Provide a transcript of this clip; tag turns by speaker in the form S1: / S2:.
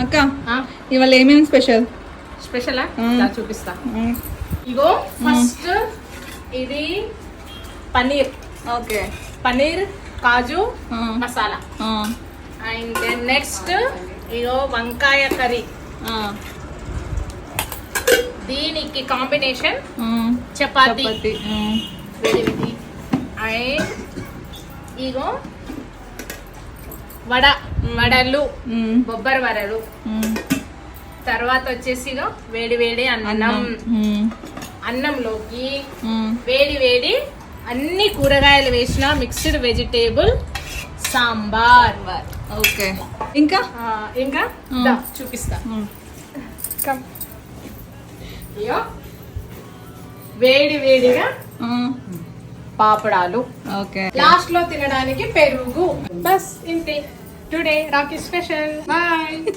S1: అక్క ఇవాళ ఏమేమి స్పెషల్?
S2: స్పెషలా? చూపిస్తా. ఇగో ఫస్ట్ ఇది paneer.
S1: Okay.
S2: Paneer kaju masala. And then next ఇగో వంకాయ కర్రీ. దీనికి కాంబినేషన్ చపాతి. అండ్ ఇగో వడ వడలు బొబ్బరి
S1: మ్మ్.
S2: తర్వాత వచ్చేసి వేడి వేడి అన్నం. అన్నంలోకి. వేడి వేడి అన్ని కూరగాయలు వేసిన మిక్స్డ్ వెజిటేబుల్ సాంబార్.
S1: ఓకే. ఇంకా?
S2: ఇంకా? చూపిస్తా. వేడి వేడిగా పాపడాలు.
S1: ఓకే.
S2: లాస్ట్లో తినడానికి పెరుగు. బస్ ఇంతే. Today, Rocky special. Bye.